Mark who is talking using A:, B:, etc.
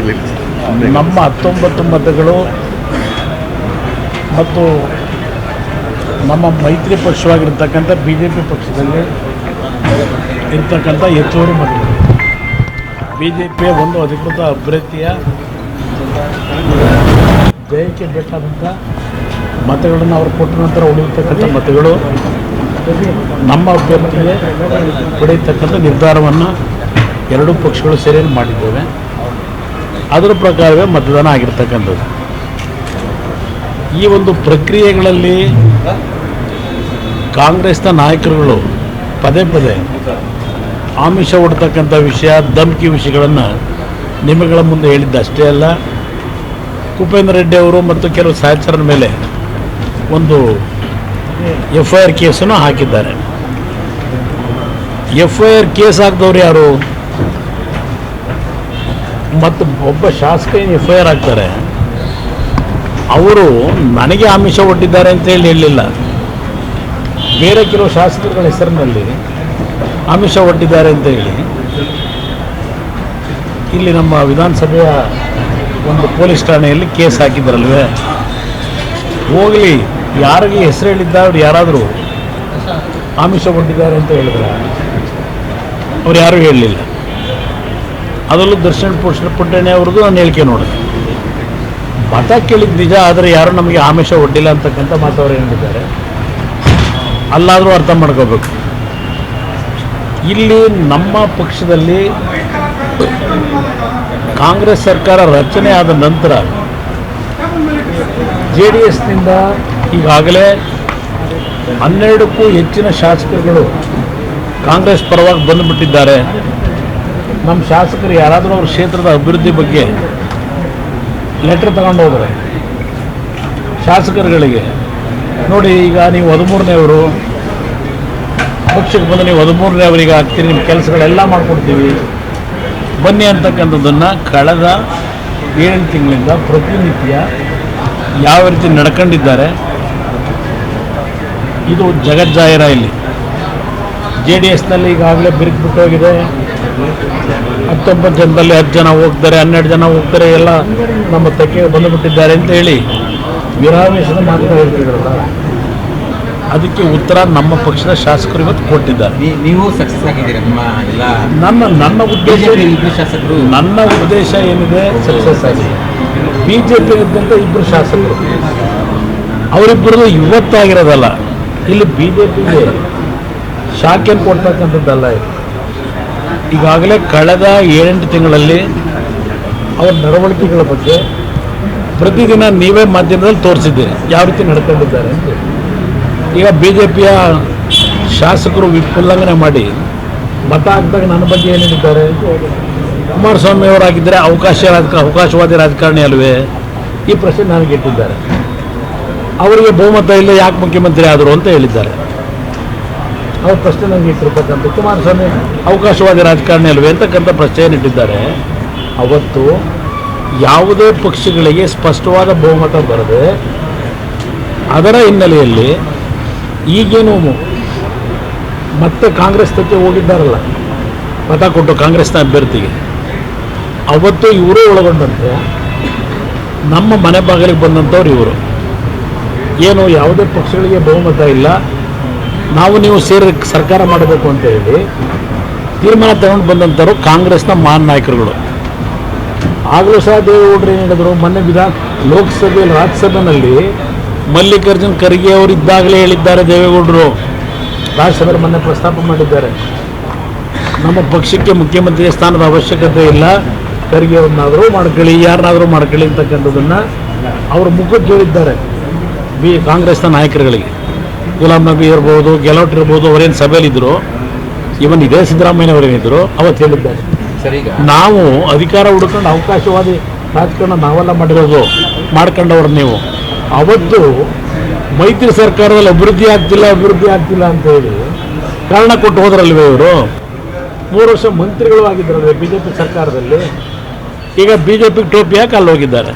A: ಇಲ್ಲಿ
B: ನಮ್ಮ ಹತ್ತೊಂಬತ್ತು ಮತಗಳು ಮತ್ತು ನಮ್ಮ ಮೈತ್ರಿ ಪಕ್ಷವಾಗಿರ್ತಕ್ಕಂಥ ಬಿ ಜೆ ಪಿ ಪಕ್ಷದಲ್ಲಿ ಇರ್ತಕ್ಕಂಥ ಹೆಚ್ಚುವರಿ ಮತಗಳು ಬಿ ಜೆ ಪಿಯ ಒಂದು ಅಧಿಕೃತ ಅಭ್ಯರ್ಥಿಯ ಜಯಕ್ಕೆ ಬೇಕಾದಂಥ ಮತಗಳನ್ನು ಅವರು ಕೊಟ್ಟ ನಂತರ ಉಳಿಯತಕ್ಕಂಥ ಮತಗಳು ನಮ್ಮ ಅಭ್ಯರ್ಥಿಗೆ ಪಡೆಯತಕ್ಕಂಥ ನಿರ್ಧಾರವನ್ನು ಎರಡೂ ಪಕ್ಷಗಳು ಸೇರಿ ಮಾಡಿದ್ದೇವೆ. ಅದರ ಪ್ರಕಾರವೇ ಮತದಾನ ಆಗಿರ್ತಕ್ಕಂಥದ್ದು. ಈ ಒಂದು ಪ್ರಕ್ರಿಯೆಗಳಲ್ಲಿ ಕಾಂಗ್ರೆಸ್ನ ನಾಯಕರುಗಳು ಪದೇ ಪದೇ ಆಮಿಷ ಹೊಡ್ತಕ್ಕಂಥ ವಿಷಯ, ಧಮಕಿ ವಿಷಯಗಳನ್ನು ನಿಮಗಳ ಮುಂದೆ ಹೇಳಿದ್ದಷ್ಟೇ ಅಲ್ಲ, ಕುಪೇಂದ್ರ ರೆಡ್ಡಿ ಅವರು ಮತ್ತು ಕೆಲವು ಸಹಚರರ ಮೇಲೆ ಒಂದು ಎಫ್ ಐ ಆರ್ ಕೇಸನ್ನು ಹಾಕಿದ್ದಾರೆ. ಎಫ್ ಐ ಆರ್ ಕೇಸ್ ಹಾಕಿದವ್ರು ಯಾರು? ಮತ್ತು ಒಬ್ಬ ಶಾಸಕ ಏನು ಎಫ್ ಐ ಆರ್ ಆಗ್ತಾರೆ. ಅವರು ನನಗೆ ಆಮಿಷ ಒಡ್ಡಿದ್ದಾರೆ ಅಂತ ಹೇಳಿ ಹೇಳಲಿಲ್ಲ ಬೇರೆ ಕೆಲವು ಶಾಸಕರುಗಳ ಹೆಸರಿನಲ್ಲಿ ಆಮಿಷ ಒಡ್ಡಿದ್ದಾರೆ ಅಂತ ಹೇಳಿ. ಇಲ್ಲಿ ನಮ್ಮ ವಿಧಾನಸಭೆಯ ಒಂದು ಪೊಲೀಸ್ ಠಾಣೆಯಲ್ಲಿ ಕೇಸ್ ಹಾಕಿದ್ರಲ್ವೇ? ಹೋಗಲಿ, ಯಾರಿಗೆ ಹೆಸರು ಹೇಳಿದ್ದ ಅವ್ರು ಯಾರಾದರೂ ಆಮಿಷ ಕೊಟ್ಟಿದ್ದಾರೆ ಅಂತ ಹೇಳಿದ್ರೆ? ಅವ್ರು ಯಾರೂ ಹೇಳಲಿಲ್ಲ ಅದರಲ್ಲೂ ದರ್ಶನ್ ಪುಷ್ಟ ಪುಟ್ಟಣ್ಣೆ ಅವ್ರದ್ದು ನಾನು ಹೇಳಿಕೆ ನೋಡಿದೆ. ಮತ ಕೇಳಿದ ನಿಜ, ಆದರೆ ಯಾರು ನಮಗೆ ಆಮಿಷ ಒಡ್ಡಿಲ್ಲ ಅಂತಕ್ಕಂಥ ಮಾತು ಅವ್ರು ಹೇಳಿದ್ದಾರೆ. ಅಲ್ಲಾದರೂ ಅರ್ಥ ಮಾಡ್ಕೋಬೇಕು. ಇಲ್ಲಿ ನಮ್ಮ ಪಕ್ಷದಲ್ಲಿ ಕಾಂಗ್ರೆಸ್ ಸರ್ಕಾರ ರಚನೆ ಆದ ನಂತರ ಜೆ ಡಿ ಎಸ್ನಿಂದ ಈಗಾಗಲೇ ಹನ್ನೆರಡಕ್ಕೂ ಹೆಚ್ಚಿನ ಶಾಸಕರುಗಳು ಕಾಂಗ್ರೆಸ್ ಪರವಾಗಿ ಬಂದುಬಿಟ್ಟಿದ್ದಾರೆ. ನಮ್ಮ ಶಾಸಕರು ಯಾರಾದರೂ ಅವ್ರ ಕ್ಷೇತ್ರದ ಅಭಿವೃದ್ಧಿ ಬಗ್ಗೆ ಲೆಟ್ರ್ ತಗೊಂಡು ಹೋದರೆ ಶಾಸಕರುಗಳಿಗೆ, ನೋಡಿ ಈಗ ನೀವು ಹದಿಮೂರನೇವರು ಪಕ್ಷಕ್ಕೆ ಬಂದು ನೀವು ಹದಿಮೂರನೇ ಅವರಿಗೆ ಆಗ್ತೀರಿ ನಿಮ್ಮ ಕೆಲಸಗಳೆಲ್ಲ ಮಾಡಿಕೊಡ್ತೀವಿ. ಬನ್ನಿ ಅಂತಕ್ಕಂಥದ್ದನ್ನು ಕಳೆದ ಏಳು ತಿಂಗಳಿಂದ ಪ್ರತಿನಿತ್ಯ ಯಾವ ರೀತಿ ನಡ್ಕೊಂಡಿದ್ದಾರೆ, ಇದು ಜಗಜ್ಜಾಹಿರ ಇಲ್ಲಿ. ಜೆ ಡಿ ಎಸ್ನಲ್ಲಿ ಈಗಾಗಲೇ ಬಿರುಕು ಬಿಟ್ಟೋಗಿದೆ. ಹತ್ತೊಂಬತ್ತು ಜನದಲ್ಲಿ ಹತ್ತು ಜನ ಹೋಗ್ತಾರೆ ಹನ್ನೆರಡು ಜನ ಹೋಗ್ತಾರೆ ಎಲ್ಲ ನಮ್ಮ ತೆಕ್ಕೆಗೆ ಬಂದುಬಿಟ್ಟಿದ್ದಾರೆ ಅಂತ ಹೇಳಿ ವಿರಾಮೇಶದ ಮಾತ್ರ ಹೇಳ್ತಿದ್ರಲ್ಲ ಅದಕ್ಕೆ ಉತ್ತರ ನಮ್ಮ ಪಕ್ಷದ ಶಾಸಕರು ಇವತ್ತು ಕೊಟ್ಟಿದ್ದಾರೆ.
C: ನೀವು ಸಕ್ಸಸ್ ಆಗಿದ್ದೀರಾ? ನಿಮ್ಮ ಎಲ್ಲ
B: ನನ್ನ ನನ್ನ ಉದ್ದೇಶ
C: ಇಬ್ಬರು ಶಾಸಕರು.
B: ನನ್ನ ಉದ್ದೇಶ ಏನಿದೆ? ಸಕ್ಸಸ್ ಆಗಿ ಬಿ ಜೆ ಪಿ ಇದ್ದಂಥ ಇಬ್ಬರು ಶಾಸಕರು. ಅವರಿಬ್ಬರದು ಇವತ್ತಾಗಿರೋದಲ್ಲ. ಇಲ್ಲಿ ಬಿ ಜೆ ಪಿಗೆ ಶಾಖೆಯನ್ನು ಕೊಡ್ತಕ್ಕಂಥದ್ದಲ್ಲ ಇದು. ಈಗಾಗಲೇ ಕಳೆದ ಏಳೆಂಟು ತಿಂಗಳಲ್ಲಿ ಅವರ ನಡವಳಿಕೆಗಳ ಬಗ್ಗೆ ಪ್ರತಿದಿನ ನೀವೇ ಮಾಧ್ಯಮದಲ್ಲಿ ತೋರಿಸಿದ್ದೀರಿ. ಯಾವ ರೀತಿ ನಡ್ಕೊಂಡಿದ್ದಾರೆ ಈಗ ಬಿ ಜೆ ಪಿಯ ಶಾಸಕರು ಉಲ್ಲಂಘನೆ ಮಾಡಿ ಮತ ಹಾಕಿದಾಗ ನನ್ನ ಬಗ್ಗೆ ಏನು ಹೇಳಿದ್ದಾರೆ? ಕುಮಾರಸ್ವಾಮಿ ಅವರಾಗಿದ್ದರೆ ಅವಕಾಶ ರಾಜಕ, ಅವಕಾಶವಾದಿ ರಾಜಕಾರಣಿ ಅಲ್ವೇ? ಈ ಪ್ರಶ್ನೆ ನನಗೆ ಇಟ್ಟಿದ್ದಾರೆ. ಅವರಿಗೆ ಬಹುಮತ ಇಲ್ಲ, ಯಾಕೆ ಮುಖ್ಯಮಂತ್ರಿ ಆದರು ಅಂತ ಹೇಳಿದ್ದಾರೆ. ಅವ್ರ ಪ್ರಶ್ನೆ ನನಗೆ ಇಟ್ಟಿರ್ತಕ್ಕಂಥ ಕುಮಾರಸ್ವಾಮಿ ಅವಕಾಶವಾದಿ ರಾಜಕಾರಣಿ ಅಲ್ವೇ ಅಂತಕ್ಕಂಥ ಪ್ರಶ್ನೆ ಇಟ್ಟಿದ್ದಾರೆ? ಅವತ್ತು ಯಾವುದೇ ಪಕ್ಷಗಳಿಗೆ ಸ್ಪಷ್ಟವಾದ ಬಹುಮತ ಬರದೆ ಅದರ ಹಿನ್ನೆಲೆಯಲ್ಲಿ ಈಗೇನು ಮತ್ತೆ ಕಾಂಗ್ರೆಸ್ ತಕ್ಕೆ ಹೋಗಿದ್ದಾರಲ್ಲ ಮತ ಕೊಟ್ಟು ಕಾಂಗ್ರೆಸ್ನ ಅಭ್ಯರ್ಥಿಗೆ. ಅವತ್ತು ಇವರು ಒಳಗೊಂಡಂತೆ ನಮ್ಮ ಮನೆ ಬಾಗಿಲಿಗೆ ಬಂದಂಥವ್ರು ಇವರು. ಏನು ಯಾವುದೇ ಪಕ್ಷಗಳಿಗೆ ಬಹುಮತ ಇಲ್ಲ. ನಾವು ನೀವು ಸೇರಿ ಸರ್ಕಾರ ಮಾಡಬೇಕು ಅಂತ ಹೇಳಿ ತೀರ್ಮಾನ ತಗೊಂಡು ಬಂದಂಥವ್ರು ಕಾಂಗ್ರೆಸ್ನ ಮಹಾನ್ ನಾಯಕರುಗಳು. ಆಗಲೂ ಸಹ ದೇವೇಗೌಡರು ಏನು ಹೇಳಿದ್ರು? ಮೊನ್ನೆ ವಿಧಾನ ಲೋಕಸಭೆಯಲ್ಲಿ ರಾಜ್ಯಸಭೆಯಲ್ಲಿ ಮಲ್ಲಿಕಾರ್ಜುನ್ ಖರ್ಗೆ ಅವರು ಇದ್ದಾಗಲೇ ಹೇಳಿದ್ದಾರೆ ದೇವೇಗೌಡರು. ರಾಜ್ಯಸಭೆಯಲ್ಲಿ ಮೊನ್ನೆ ಪ್ರಸ್ತಾಪ ಮಾಡಿದ್ದಾರೆ. ನಮ್ಮ ಪಕ್ಷಕ್ಕೆ ಮುಖ್ಯಮಂತ್ರಿ ಸ್ಥಾನದ ಅವಶ್ಯಕತೆ ಇಲ್ಲ. ಖರ್ಗೆ ಅವ್ರನ್ನಾದರೂ ಮಾಡ್ಕೊಳ್ಳಿ, ಯಾರನ್ನಾದರೂ ಮಾಡ್ಕೊಳ್ಳಿ ಅಂತಕ್ಕಂಥದ್ದನ್ನು ಅವರು ಮುಖಕ್ಕೆ ಹೇಳಿದ್ದಾರೆ. ಬಿ ಕಾಂಗ್ರೆಸ್ನ ನಾಯಕರುಗಳಿಗೆ. ಗುಲಾಂ ನಬಿ ಇರ್ಬೋದು ಗೆಲೋಟ್ ಇರ್ಬೋದು ಅವರೇನು ಸಭೆಯಲ್ಲಿದ್ದರು ಇವನ್ ಇದೇ ಸಿದ್ದರಾಮಯ್ಯನವರೇನಿದ್ರು ಅವತ್ತು ಹೇಳಿದ್ದಾರೆ. ನಾವು ಅಧಿಕಾರ ಹುಡ್ಕೊಂಡು ಅವಕಾಶವಾದಿ ರಾಜಕಾರಣ ನಾವೆಲ್ಲ ಮಾಡಿರೋದು ಮಾಡ್ಕೊಂಡವ್ರು ನೀವು. ಅವತ್ತು ಮೈತ್ರಿ ಸರ್ಕಾರದಲ್ಲಿ ಅಭಿವೃದ್ಧಿ ಆಗ್ತಿಲ್ಲ ಅಭಿವೃದ್ಧಿ ಆಗ್ತಿಲ್ಲ ಅಂತ ಹೇಳಿ ಕಾರಣ ಕೊಟ್ಟು ಹೋದ್ರಲ್ವೇ ಇವರು? ಮೂರು ವರ್ಷ ಮಂತ್ರಿಗಳು ಆಗಿದ್ರಲ್ವೇ ಬಿ ಜೆ ಪಿ ಸರ್ಕಾರದಲ್ಲಿ? ಈಗ ಬಿ ಜೆ ಪಿಗೆ ಟೋಪಿ ಹಾಕಿ ಅಲ್ಲಿ ಹೋಗಿದ್ದಾರೆ